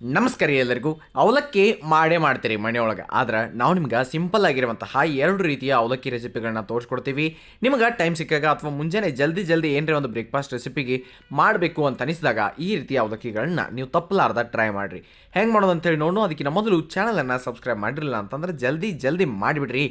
ನಮಸ್ಕಾರ ಎಲ್ಲರಿಗೂ. ಅವಲಕ್ಕಿ ಮಾಡೇ ಮಾಡ್ತೀರಿ ಮನೆಯೊಳಗೆ ಆದ್ರೆ ನಾವು ನಿಮ್ಗೆ ಸಿಂಪಲ್ ಆಗಿರುವಂತಹ ಎರಡು ರೀತಿಯ ಅವಲಕ್ಕಿ ರೆಸಿಪಿಗಳನ್ನ ತೋರಿಸ್ಕೊಡ್ತೀವಿ. ನಿಮ್ಗೆ ಟೈಮ್ ಸಿಕ್ಕಾಗ ಅಥವಾ ಮುಂಜಾನೆ ಜಲ್ದಿ ಜಲ್ದಿ ಏನರೇ ಒಂದು ಬ್ರೇಕ್ಫಾಸ್ಟ್ ರೆಸಿಪಿಗೆ ಮಾಡಬೇಕು ಅಂತ ಅನಿಸಿದಾಗ ಈ ರೀತಿಯ ಅವಲಕ್ಕಿಗಳನ್ನ ನೀವು ತಪ್ಪಲಾರ್ದ ಟ್ರೈ ಮಾಡಿರಿ. ಹೆಂಗೆ ಮಾಡೋದು ಅಂತೇಳಿ ನೋಡು ಅದಕ್ಕಿಂತ ಮೊದಲು ಚಾನಲನ್ನು ಸಬ್ಸ್ಕ್ರೈಬ್ ಮಾಡಿರಲಿಲ್ಲ ಅಂತಂದ್ರೆ ಜಲ್ದಿ ಜಲ್ದಿ ಮಾಡಿಬಿಡ್ರಿ.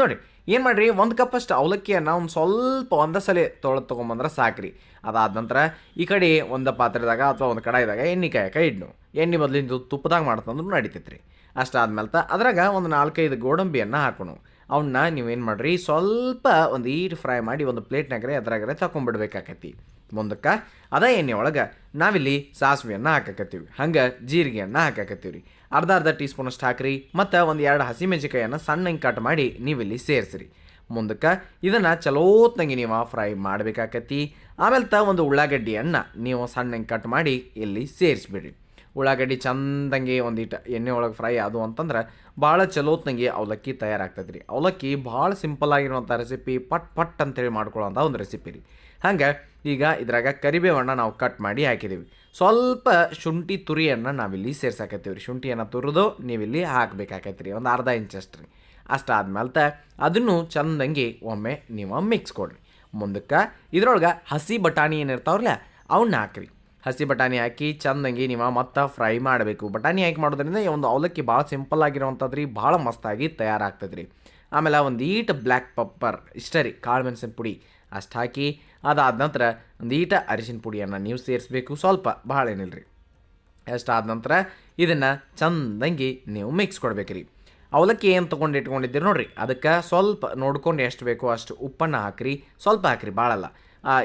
ನೋಡಿ, ಏನು ಮಾಡಿರಿ? ಒಂದು ಕಪ್ಪಷ್ಟು ಅವಲಕ್ಕಿಯನ್ನು ಒಂದು ಸ್ವಲ್ಪ ಒಂದು ಸಲ ತೊಳೆದು ತೊಗೊಂಬಂದ್ರೆ ಸಾಕ್ರಿ. ಅದಾದ ನಂತರ ಈ ಕಡೆ ಒಂದು ಪಾತ್ರೆದಾಗ ಅಥವಾ ಒಂದು ಕಡಾಯಿದಾಗ ಎಣ್ಣೆ ಕಾಯಕ ಇಡ್ನು. ಎಣ್ಣೆ ಮೊದಲಿಂದ ತುಪ್ಪದಾಗ ಮಾಡ್ತಂದ್ರೂ ನಡಿತೈತ್ರಿ. ಅಷ್ಟಾದ್ಮೇಲೆ ತ ಅದ್ರಾಗ ಒಂದು ನಾಲ್ಕೈದು ಗೋಡಂಬಿಯನ್ನು ಹಾಕೋಣ. ಅವನ್ನ ನೀವೇನು ಮಾಡಿರಿ, ಸ್ವಲ್ಪ ಒಂದು ಈಟ್ ಫ್ರೈ ಮಾಡಿ ಒಂದು ಪ್ಲೇಟ್ನಾಗ್ರೆ ಅದ್ರಾಗ್ರೆ ತಗೊಂಡ್ಬಿಡ್ಬೇಕಾಕತಿ ಮುಂದಕ್ಕೆ ಅದೇ ಎಣ್ಣೆ ಒಳಗೆ ನಾವಿಲ್ಲಿ ಸಾಸಿವೆಯನ್ನು ಹಾಕಕತ್ತೀವಿ. ಹಂಗೆ ಜೀರಿಗೆಯನ್ನು ಹಾಕಾಕತ್ತೀವಿ ಅರ್ಧ ಅರ್ಧ ಟೀ ಸ್ಪೂನಷ್ಟು ಹಾಕ್ರಿ, ಮತ್ತು ಒಂದು ಎರಡು ಹಸಿಮೆಣಸಿಕಾಯನ್ನು ಸಣ್ಣಗೆ ಕಟ್ ಮಾಡಿ ನೀವಿಲ್ಲಿ ಸೇರಿಸ್ರಿ. ಮುಂದಕ್ಕೆ ಇದನ್ನು ಚಲೋತ್ನಂಗೆ ನೀವು ಫ್ರೈ ಮಾಡಬೇಕಾಕತಿ. ಆಮೇಲೆ ತ ಒಂದು ಉಳ್ಳಾಗಡ್ಡಿಯನ್ನು ನೀವು ಸಣ್ಣಗೆ ಕಟ್ ಮಾಡಿ ಇಲ್ಲಿ ಸೇರಿಸ್ಬಿಡ್ರಿ. ಉಳ್ಳಾಗಡ್ಡಿ ಚಂದಂಗೆ ಒಂದಿಟ್ಟು ಎಣ್ಣೆ ಒಳಗೆ ಫ್ರೈ ಅದು ಅಂತಂದ್ರೆ ಭಾಳ ಚಲೋತ್ನಂಗೆ ಅವಲಕ್ಕಿ ತಯಾರಾಗ್ತದೆ ರೀ ಅವಲಕ್ಕಿ ಭಾಳ ಸಿಂಪಲ್ ಆಗಿರುವಂಥ ರೆಸಿಪಿ ಪಟ್ ಪಟ್ ಅಂತೇಳಿ ಮಾಡ್ಕೊಳ್ಳೋಂಥ ಒಂದು ರೆಸಿಪಿ ರೀ. ಹಂಗೆ ಈಗ ಇದ್ರಾಗ ಕರಿಬೇವನ್ನು ನಾವು ಕಟ್ ಮಾಡಿ ಹಾಕಿದ್ದೀವಿ ಸ್ವಲ್ಪ ಶುಂಠಿ ತುರಿಯನ್ನು ನಾವಿಲ್ಲಿ ಸೇರ್ಸಾಕತ್ತೀವಿ ರೀ ಶುಂಠಿಯನ್ನು ತುರಿದು ನೀವಿಲ್ಲಿ ಹಾಕ್ಬೇಕಾಕೈತಿ ರೀ ಒಂದು ಅರ್ಧ ಇಂಚಷ್ಟು ರೀ. ಅಷ್ಟಾದ್ಮೇಲೆ ಅದನ್ನು ಚಂದಂಗೆ ಒಮ್ಮೆ ನೀವು ಮಿಕ್ಸ್ ಕೊಡ್ರಿ. ಮುಂದಕ್ಕೆ ಇದ್ರೊಳಗೆ ಹಸಿ ಬಟಾಣಿ ಏನಿರ್ತಾವ್ರಲ್ಲ ಅವನ್ನ ಹಾಕ್ರಿ. ಹಸಿ ಬಟಾಣಿ ಹಾಕಿ ಚಂದಂಗಿ ನೀವು ಮತ್ತೆ ಫ್ರೈ ಮಾಡಬೇಕು. ಬಟಾಣಿ ಹಾಕಿ ಮಾಡೋದ್ರಿಂದ ಈ ಒಂದು ಅವಲಕ್ಕಿ ಭಾಳ ಸಿಂಪಲ್ ಆಗಿರುವಂಥದ್ದು ರೀ ಭಾಳ ಮಸ್ತಾಗಿ ತಯಾರಾಗ್ತದೆ ರೀ ಆಮೇಲೆ ಒಂದು ಈಟ್ ಬ್ಲ್ಯಾಕ್ ಪಪ್ಪರ್ ಇಷ್ಟ ರೀ, ಕಾಳು ಮೆಣಸಿನ ಪುಡಿ ಅಷ್ಟು ಹಾಕಿ ಅದಾದ ನಂತರ ಒಂದು ಈಟ ಅರಿಶಿನ ಪುಡಿಯನ್ನು ನೀವು ಸೇರಿಸ್ಬೇಕು, ಸ್ವಲ್ಪ ಭಾಳ ಏನಿಲ್ಲ ರೀ. ಅಷ್ಟಾದ ನಂತರ ಇದನ್ನು ಚಂದಂಗಿ ನೀವು ಮಿಕ್ಸ್ ಕೊಡ್ಬೇಕ್ರಿ. ಅವಲಕ್ಕಿ ಏನು ತೊಗೊಂಡು ಇಟ್ಕೊಂಡಿದ್ದೀರಿ ನೋಡಿರಿ, ಅದಕ್ಕೆ ಸ್ವಲ್ಪ ನೋಡ್ಕೊಂಡು ಎಷ್ಟು ಬೇಕೋ ಅಷ್ಟು ಉಪ್ಪನ್ನು ಹಾಕಿರಿ, ಸ್ವಲ್ಪ ಹಾಕಿರಿ ಭಾಳಲ್ಲ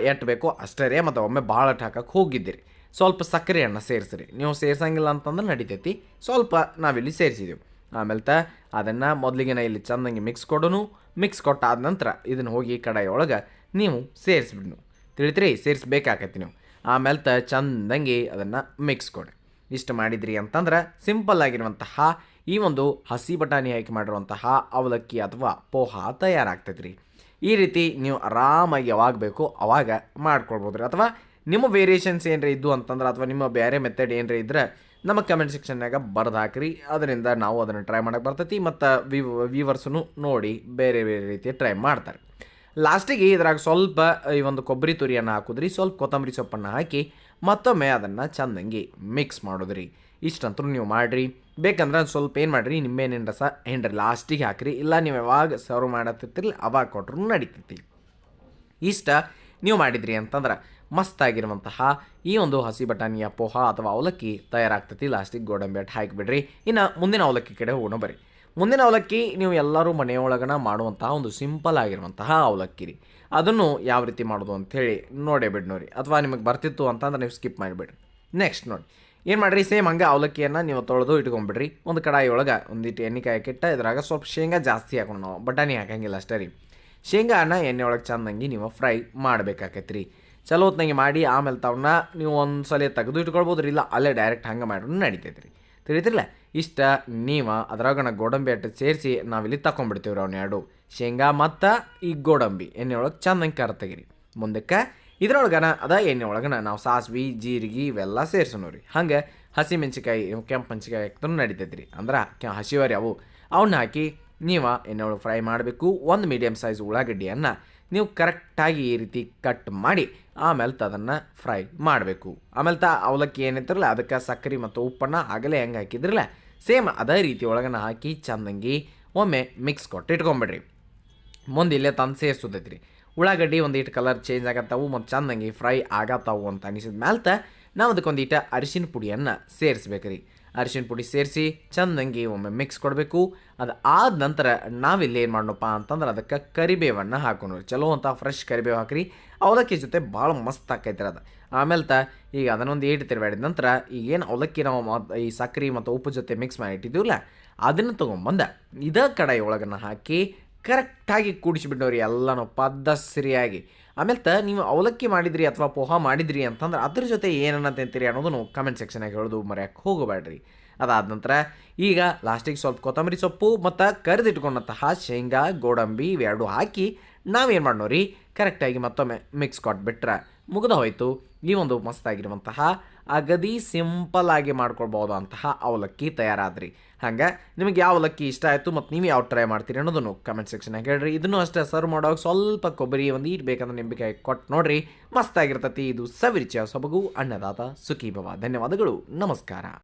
ಎಟ್ಟು ಬೇಕೋ ಅಷ್ಟೇ ರೀ ಮತ್ತು ಒಮ್ಮೆ ಭಾಳ ಹಾಕಕ್ಕೆ ಹೋಗಿದ್ದೀರಿ. ಸ್ವಲ್ಪ ಸಕ್ಕರೆಯನ್ನು ಸೇರಿಸ್ರಿ. ನೀವು ಸೇರ್ಸಂಗಿಲ್ಲ ಅಂತಂದ್ರೆ ನಡಿತೈತಿ. ಸ್ವಲ್ಪ ನಾವಿಲ್ಲಿ ಸೇರಿಸಿದೆವು. ಆಮೇಲೆ ತ ಅದನ್ನು ಮೊದಲಿಗೆ ನಾ ಇಲ್ಲಿ ಚಂದಂಗೆ ಮಿಕ್ಸ್ ಕೊಡೋನು. ಮಿಕ್ಸ್ ಕೊಟ್ಟಾದ ನಂತರ ಇದನ್ನು ಹೋಗಿ ಕಡಾಯೊಳಗೆ ನೀವು ಸೇರಿಸ್ಬಿಡ್ನು. ತಿಳಿತ್ರಿ, ಸೇರಿಸ್ಬೇಕಾಕೈತಿ ನೀವು. ಆಮೇಲೆ ತ ಚಂದಂಗೆ ಅದನ್ನು ಮಿಕ್ಸ್ ಕೊಡಿ ಇಷ್ಟು ಮಾಡಿದ್ರಿ ಅಂತಂದ್ರೆ ಸಿಂಪಲ್ ಆಗಿರುವಂತಹ ಈ ಒಂದು ಹಸಿ ಬಟಾಣಿ ಹಾಕಿ ಮಾಡಿರುವಂತಹ ಅವಲಕ್ಕಿ ಅಥವಾ ಪೋಹ ತಯಾರಾಗ್ತೈತೆ ರೀ ಈ ರೀತಿ ನೀವು ಆರಾಮಾಗಿ ಯಾವಾಗ ಬೇಕೋ ಅವಾಗ ಮಾಡ್ಕೊಳ್ಬೋದು ರೀ ಅಥವಾ ನಿಮ್ಮ ವೇರಿಯೇಷನ್ಸ್ ಏನರ ಇದ್ದು ಅಂತಂದ್ರೆ ಅಥವಾ ನಿಮ್ಮ ಬೇರೆ ಮೆಥಡ್ ಏನರ ಇದ್ರೆ ನಮ್ಮ ಕಮೆಂಟ್ ಸೆಕ್ಷನ್ನಾಗ ಬರೆದು ಹಾಕ್ರಿ. ಅದರಿಂದ ನಾವು ಅದನ್ನು ಟ್ರೈ ಮಾಡೋಕ್ಕೆ ಬರ್ತೈತಿ ಮತ್ತು ವಿವ್ ವ್ಯೂವರ್ಸನ್ನು ನೋಡಿ ಬೇರೆ ಬೇರೆ ರೀತಿಯ ಟ್ರೈ ಮಾಡ್ತಾರೆ. ಲಾಸ್ಟಿಗೆ ಇದ್ರಾಗ ಸ್ವಲ್ಪ ಈ ಒಂದು ಕೊಬ್ಬರಿ ತುರಿಯನ್ನು ಹಾಕೋದ್ರಿ, ಸ್ವಲ್ಪ ಕೊತ್ತಂಬರಿ ಸೊಪ್ಪನ್ನು ಹಾಕಿ ಮತ್ತೊಮ್ಮೆ ಅದನ್ನು ಚಂದಂಗಿ ಮಿಕ್ಸ್ ಮಾಡೋದ್ರಿ. ಇಷ್ಟಂತೂ ನೀವು ಮಾಡಿರಿ. ಬೇಕಂದ್ರೆ ಸ್ವಲ್ಪ ಏನು ಮಾಡಿರಿ ನಿಂಬೆಹಣ್ಣಿನ ರಸ ಏನ್ರಿ ಲಾಸ್ಟಿಗೆ ಹಾಕ್ರಿ. ಇಲ್ಲ ನೀವು ಯಾವಾಗ ಸರ್ವ್ ಮಾಡತ್ತಿರ್ತಿರ್ಲಿ, ಅವಾಗ ಕೊಟ್ರು ನಡೀತೈತಿ. ಇಷ್ಟ ನೀವು ಮಾಡಿದ್ರಿ ಅಂತಂದ್ರೆ ಮಸ್ತಾಗಿರುವಂತಹ ಈ ಒಂದು ಹಸಿ ಬಟಾಣಿಯ ಪೋಹ ಅಥವಾ ಅವಲಕ್ಕಿ ತಯಾರಾಗ್ತೈತಿ. ಲಾಸ್ಟಿಗೆ ಗೋಡಂಬಿ ಅಟ್ಟು ಹಾಕಿಬಿಡ್ರಿ ಇನ್ನು ಮುಂದಿನ ಅವಲಕ್ಕಿ ಕಡೆ ಹೋಗೋಣ ಬರ್ರಿ. ಮುಂದಿನ ಅವಲಕ್ಕಿ ನೀವು ಎಲ್ಲರೂ ಮನೆಯೊಳಗನ ಮಾಡುವಂತಹ ಒಂದು ಸಿಂಪಲ್ ಆಗಿರುವಂತಹ ಅವಲಕ್ಕಿ ರೀ. ಅದನ್ನು ಯಾವ ರೀತಿ ಮಾಡೋದು ಅಂಥೇಳಿ ನೋಡೇ ಬಿಡಿ ನೋಡಿ ಅಥವಾ ನಿಮಗೆ ಬರ್ತಿತ್ತು ಅಂತಂದ್ರೆ ನೀವು ಸ್ಕಿಪ್ ಮಾಡಿಬಿಡ್ರಿ. ನೆಕ್ಸ್ಟ್ ನೋಡಿ. ಏನು ಮಾಡಿರಿ? ಸೇಮ್ ಹಂಗೆ ಅವಲಕ್ಕಿಯನ್ನು ನೀವು ತೊಳೆದು ಇಟ್ಕೊಂಡ್ಬಿಡ್ರಿ. ಒಂದು ಕಡಾಯಿ ಒಳಗೆ ಒಂದಿಟ್ಟು ಎಣ್ಣೆ ಕೆಟ್ಟ ಇದ್ರಾಗ ಸ್ವಲ್ಪ ಶೇಂಗಾ ಜಾಸ್ತಿ ಹಾಕೊಂಡು ನಾವು. ಬಟಾಣಿ ಹಾಕಂಗಿಲ್ಲ ಅಷ್ಟೇ ರೀ. ಶೇಂಗಾನ ಎಣ್ಣೆ ಒಳಗೆ ಚೆಂದಂಗೆ ನೀವು ಫ್ರೈ ಮಾಡ್ಬೇಕಾಕೈತಿ ರೀ ಚಲೋ ಮಾಡಿ ಆಮೇಲೆ ತವನ್ನ ನೀವು ಒಂದು ಸಲ ತೆಗೆದು ಇಟ್ಕೊಳ್ಬೋದು ಇಲ್ಲ ಅಲ್ಲೇ ಡೈರೆಕ್ಟ್ ಹಂಗೆ ಮಾಡ್ರೂ ನಡಿತೈತೆ ರೀ ತಿಳಿತಿರಲ್ಲ ಇಷ್ಟ, ನೀವು ಅದ್ರಾಗಣ ಗೋಡಂಬಿ ಅಟ್ಟ ಸೇರಿಸಿ ನಾವಿಲ್ಲಿ ತಗೊಂಡ್ಬಿಡ್ತೀವಿ ರೀ ಎರಡು ಶೇಂಗಾ ಮತ್ತು ಈ ಗೋಡಂಬಿ ಎಣ್ಣೆ ಒಳಗೆ ಚಂದಂಗೆ ಕರ ತೆಗಿರಿ. ಮುಂದಕ್ಕೆ ಇದ್ರೊಳಗನ, ಅದ ಎಣ್ಣೆ ಒಳಗನ ನಾವು ಸಾಸ್ವಿ, ಜೀರಿಗೆ ಇವೆಲ್ಲ ಸೇರ್ಸೋಣ ರೀ. ಹಂಗೆ ಹಸಿ ಮೆಣಸಿಕಾಯಿ ಕೆಂಪು ಮೆಣಸಿಕಾಯಿ ಹಾಕ್ತೂ ನಡಿತೈತೆ ರೀ ಅಂದ್ರೆ ಕೆ ಹಸಿವರಿ ಅವು. ಅವನ್ನ ಹಾಕಿ ನೀವು ಎಣ್ಣೆ ಒಳಗೆ ಫ್ರೈ ಮಾಡಬೇಕು. ಒಂದು ಮೀಡಿಯಮ್ ಸೈಜ್ ಉಳ್ಳಾಗಡ್ಡಿಯನ್ನು ನೀವು ಕರೆಕ್ಟಾಗಿ ಈ ರೀತಿ ಕಟ್ ಮಾಡಿ, ಆಮೇಲೆ ಅದನ್ನು ಫ್ರೈ ಮಾಡಬೇಕು. ಆಮೇಲೆ ತ ಅವಲಕ್ಕಿ ಏನೈತಿರಲ್ಲ ಅದಕ್ಕೆ ಸಕ್ಕರೆ ಮತ್ತು ಉಪ್ಪನ್ನು ಆಗಲೇ ಹೆಂಗೆ ಹಾಕಿದ್ರಲ್ಲ, ಸೇಮ್ ಅದೇ ರೀತಿ ಒಳಗನ ಹಾಕಿ ಚಂದಂಗಿ ಒಮ್ಮೆ ಮಿಕ್ಸ್ ಕೊಟ್ಟು ಇಟ್ಕೊಂಬಿಡ್ರಿ. ಮುಂದೆ ಇಲ್ಲೇ ತಂದು ರೀ ಉಳ್ಳಾಗಡ್ಡಿ ಒಂದಿಟ್ಟು ಕಲರ್ ಚೇಂಜ್ ಆಗತ್ತಾವು ಮತ್ತು ಚಂದಂಗಿ ಫ್ರೈ ಆಗತ್ತಾವು ಅಂತ ಅನಿಸಿದ ಮ್ಯಾಲ್ತ ನಾವು ಅದಕ್ಕೊಂದಿಟ್ಟು ಅರಿಶಿನ ಪುಡಿಯನ್ನು ಸೇರಿಸ್ಬೇಕು ರೀ ಅರಿಶಿನ ಪುಡಿ ಸೇರಿಸಿ ಚಂದಂಗಿ ಒಮ್ಮೆ ಮಿಕ್ಸ್ ಕೊಡಬೇಕು. ಅದು ಆದ ನಂತರ ನಾವಿಲ್ಲಿ ಏನು ಮಾಡೋಣಪ್ಪ ಅಂತಂದ್ರೆ ಅದಕ್ಕೆ ಕರಿಬೇವನ್ನು ಹಾಕೊಂಡು ಚಲೋ ಅಂತ ಫ್ರೆಶ್ ಕರಿಬೇವು ಹಾಕ್ರಿ. ಅವಲಕ್ಕಿ ಜೊತೆ ಭಾಳ ಮಸ್ತ್ ಆಕೈತೆ ಅದು. ಆಮೇಲೆ ತ ಈಗ ಅದನ್ನೊಂದು ಏಟು ತಿರುಗಾಡಿದ ನಂತರ ಈಗ ಏನು ಅವಲಕ್ಕಿ ನಾವು ಈ ಸಕ್ಕರೆ ಮತ್ತು ಉಪ್ಪು ಜೊತೆ ಮಿಕ್ಸ್ ಮಾಡಿ ಇಟ್ಟಿದ್ದೀವಲ್ಲ ಅದನ್ನು ತೊಗೊಂಬಂದ ಇದೇ ಕಡಾಯಿ ಒಳಗನ್ನು ಹಾಕಿ ಕರೆಕ್ಟಾಗಿ ಕೂಡಿಸಿಬಿಟ್ಟವ್ರಿ ಎಲ್ಲನೂ ಪದ್ದ ಸರಿಯಾಗಿ ಆಮೇಲೆ ತ ನೀವು ಅವಲಕ್ಕಿ ಮಾಡಿದ್ರಿ ಅಥವಾ ಪೋಹ ಮಾಡಿದ್ರಿ ಅಂತಂದ್ರೆ ಅದ್ರ ಜೊತೆ ಏನನ್ನ ತಿಂತೀರಿ ಅನ್ನೋದನ್ನು ಕಮೆಂಟ್ ಸೆಕ್ಷನಾಗ ಹೇಳೋದು ಮರೆಯಕ್ಕೆ ಹೋಗಬೇಡ್ರಿ. ಅದಾದ ನಂತರ ಈಗ ಲಾಸ್ಟಿಗೆ ಸ್ವಲ್ಪ ಕೊತ್ತಂಬರಿ ಸೊಪ್ಪು ಮತ್ತು ಕರೆದಿಟ್ಕೊಂಡಂತಹ ಶೇಂಗಾ, ಗೋಡಂಬಿ ಇವೆರಡು ಹಾಕಿ ನಾವೇನು ಮಾಡೋರಿ ಕರೆಕ್ಟಾಗಿ ಮತ್ತೊಮ್ಮೆ ಮಿಕ್ಸ್ ಕೊಟ್ಬಿಟ್ರೆ ಮುಗಿದ ಹೋಯಿತು. ಈ ಒಂದು ಮಸ್ತಾಗಿರುವಂತಹ ಅಗದಿ ಸಿಂಪಲ್ ಆಗಿ ಮಾಡ್ಕೊಳ್ಬೋದು ಅಂತಹ ಅವಲಕ್ಕಿ ತಯಾರಾದ್ರಿ. ಹಂಗೆ ನಿಮಗೆ ಯಾವ ಅವಲಕ್ಕಿ ಇಷ್ಟ ಆಯಿತು ಮತ್ತು ನೀವು ಯಾವ ಟ್ರೈ ಮಾಡ್ತೀರಿ ಅನ್ನೋದನ್ನು ಕಮೆಂಟ್ ಸೆಕ್ಷನ್ಗೆ ಹೇಳ್ರಿ. ಇದನ್ನು ಅಷ್ಟೇ ಸರ್ವ್ ಮಾಡೋಕೆ ಸ್ವಲ್ಪ ಕೊಬ್ಬರಿ, ಒಂದು ಈಟ್ ಬೇಕಂದ್ರೆ ನಿಂಬೆಕಾಯಿ ಕೊಟ್ಟು ನೋಡ್ರಿ. ಮಸ್ತಾಗಿರ್ತತಿ ಇದು ಸವಿರುಚಿಯ ಸೊಬಗು, ಅನ್ನದಾತ, ಸುಖೀಭವ. ಧನ್ಯವಾದಗಳು. ನಮಸ್ಕಾರ.